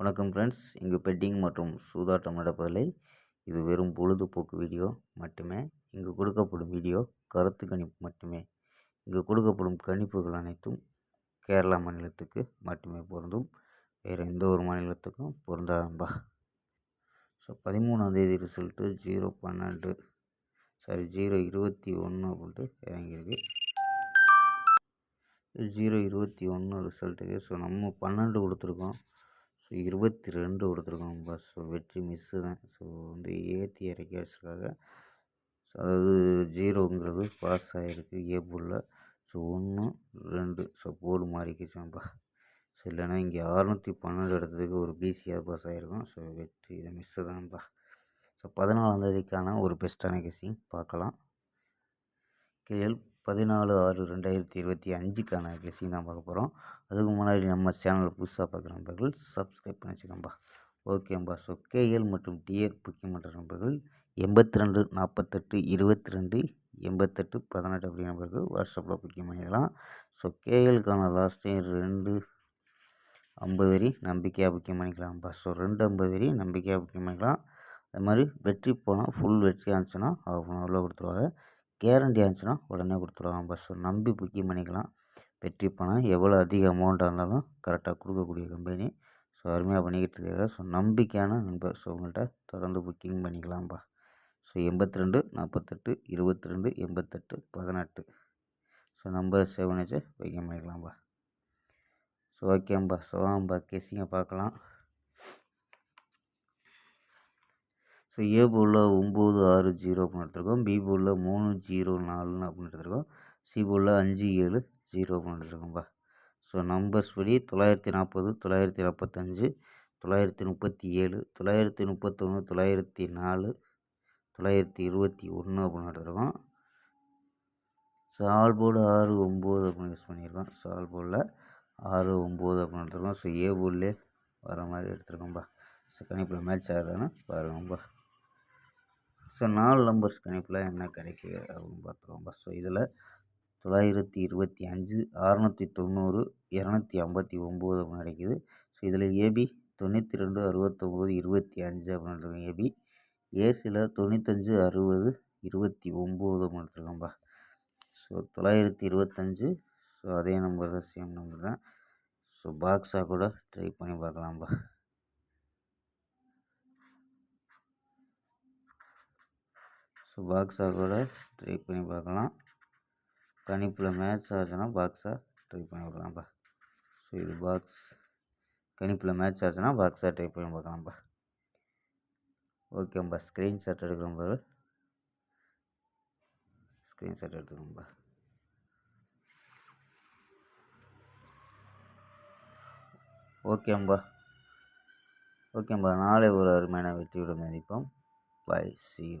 வணக்கம் ஃப்ரெண்ட்ஸ் இங்கு பெட்டிங் மற்றும் சூதாட்டம் நடப்பதில்லை. இது வெறும் பொழுதுபோக்கு வீடியோ மட்டுமே. இங்கு கொடுக்கப்படும் வீடியோ கருத்து கணிப்பு மட்டுமே. இங்கு கொடுக்கப்படும் கணிப்புகள் அனைத்தும் கேரளா மாநிலத்துக்கு மட்டுமே பொருந்தும். வேறு எந்த ஒரு மாநிலத்துக்கும் பொருந்தாதம்பா. ஸோ பதிமூணாந்தேதி ரிசல்ட்டு ஜீரோ பன்னெண்டு. சாரி ஜீரோ இருபத்தி ஒன்று அப்படின்ட்டு இறங்கியிருக்கு. ஜீரோ இருபத்தி ஒன்று ரிசல்ட்டுக்கு ஸோ நம்ம பன்னெண்டு கொடுத்துருக்கோம். ஸோ இருபத்தி ரெண்டு கொடுத்துருக்கோம் ஸோ வெற்றி மிஸ்ஸு தான். ஸோ வந்து ஏற்றி இறக்கி அடிச்சிருக்காங்க ஸோ அதாவது ஜீரோங்கிறது பாஸ் ஆகிருக்கு ஏ போலில் ஸோ ஒன்று ரெண்டு. So board மாறிக்கிச்சாம்பா. ஸோ இல்லைனா இங்கே அறநூற்றி பன்னெண்டு இடத்துக்கு ஒரு பிசியாக பாஸ் ஆகிருக்கும் ஸோ வெற்றி இதை மிஸ்ஸு தான்ப்பா ஸோ பதினாலாந்தேதிக்கான ஒரு பெஸ்ட்டான கெஸிங் பார்க்கலாம். கேஎல் பதினாலு ஆறு ரெண்டாயிரத்தி இருபத்தி அஞ்சுக்கான கெஸிங் தான் பார்க்க போகிறோம் அதுக்கு முன்னாடி நம்ம சேனல் புதுசாக பார்க்குற நண்பர்கள் சப்ஸ்கிரைப் பண்ணி வச்சுக்கோம்பா. ஓகேம்பா ஸோ கேஎல் மற்றும் டிஎர் முக்கியமன்ற நண்பர்கள் எண்பத்தி ரெண்டு நாற்பத்தெட்டு இருபத்தி ரெண்டு எண்பத்தெட்டு பதினெட்டு அப்படி நம்பருக்கு வாட்ஸ்அப்பில் புக்கிங் பண்ணிக்கலாம். ஸோ கேஎலுக்கான லாஸ்ட் டைம் ரெண்டு ஐம்பது வரி நம்பிக்கையாக புக்கிங் பண்ணிக்கலாம்ப்பா ஸோ ரெண்டு ஐம்பது வரி நம்பிக்கையாக புக்கிங் பண்ணிக்கலாம். அது மாதிரி வெற்றி போனால் ஃபுல் வெற்றி ஆச்சுன்னா ஆஃப் அன் ஹவரில் கொடுத்துருவாங்க. கேரண்டி ஆச்சுன்னா உடனே கொடுத்துருவாங்க பஸ்ஸை நம்பி புக்கிங் பண்ணிக்கலாம். வெற்றி பணம் எவ்வளோ அதிக அமௌண்ட்டாக இருந்தாலும் கரெக்டாக கொடுக்கக்கூடிய கம்பெனி ஸோ அருமையாக பண்ணிக்கிட்டு இருக்காங்க. ஸோ நம்பிக்கையான நண்பர். ஸோ உங்கள்கிட்ட தொடர்ந்து புக்கிங் பண்ணிக்கலாம்ப்பா ஸோ எண்பத்தி ரெண்டு நாற்பத்தெட்டு இருபத்தி ரெண்டு எண்பத்தெட்டு பதினெட்டு. ஸோ நம்பர் சேவ் பண்ணி புக்கிங் பண்ணிக்கலாம்ப்பா ஸோ ஓகேம்பா ஸோ ஆம்பா பார்க்கலாம். ஸோ ஏ போலில் ஒம்பது ஆறு ஜீரோ அப்படின்னு எடுத்துருக்கோம். பி போலில் மூணு ஜீரோ நாலுன்னு அப்படின்னு எடுத்துருக்கோம். சி போலில் அஞ்சு ஏழு ஜீரோ அப்படின்னு எடுத்துருக்கோம்ப்பா ஸோ நம்பர்ஸ் படி தொள்ளாயிரத்தி நாற்பது தொள்ளாயிரத்தி நாற்பத்தஞ்சு தொள்ளாயிரத்தி முப்பத்தி ஏழு தொள்ளாயிரத்தி முப்பத்தொன்று தொள்ளாயிரத்தி நாலு தொள்ளாயிரத்தி இருபத்தி ஒன்று அப்படின்னு எடுத்துருக்கோம். ஸோ ஆல் போர்டு ஆறு ஒம்பது அப்படின்னு யூஸ் பண்ணியிருக்கோம். ஸோ ஆல் போர்டில் ஆறு ஒம்பது அப்படின்னு எடுத்துருக்கோம். ஸோ ஏ போர்டிலே வர மாதிரி எடுத்துருக்கோம்ப்பா ஸோ கணிப்பில் மேட்ச் ஆகிறதுனா பாருங்கப்பா ஸோ நாலு நம்பர்ஸ் கணிப்பில் என்ன கிடைக்கிது அப்படின்னு பார்த்துருவோம். ஸோ இதில் தொள்ளாயிரத்தி இருபத்தி அஞ்சு அறநூற்றி தொண்ணூறு இரநூத்தி ஐம்பத்தி ஒம்பது அப்படின்னு கிடைக்குது. ஸோ இதில் ஏபி தொண்ணூற்றி ரெண்டு அறுபத்தொம்போது இருபத்தி அஞ்சு அப்படின்னு ஏபி ஏசியில் தொண்ணூத்தஞ்சு அறுபது இருபத்தி ஒம்பது அப்படின்னு எடுத்துருக்கோம்பா ஸோ தொள்ளாயிரத்தி இருபத்தஞ்சு ஸோ அதே நம்பர் தான் சேம் நம்பர் தான். ஸோ பாக்ஸாக கூட ட்ரை பண்ணி பார்க்கலாம்பா ஸோ பாக்ஸாக கூட ட்ரை பண்ணி பார்க்கலாம். கணிப்பில் மேட்ச் ஆச்சுன்னா பாக்ஸாக ட்ரை பண்ணி பார்க்கலாம்ப்பா ஸோ இது பாக்ஸ் கணிப்பில் மேட்ச் ஆச்சுன்னா பாக்ஸாக ட்ரை பண்ணி பார்க்கலாம்ப்பா ஓகேம்பா ஸ்க்ரீன்ஷாட் எடுக்கிறோம்பா ஸ்க்ரீன்ஷாட் எடுத்துக்கோம்பா ஓகேம்பா ஓகேம்பா நாளை ஒரு அருமையான வெற்றியுடன் மதிப்போம் பை சி யூ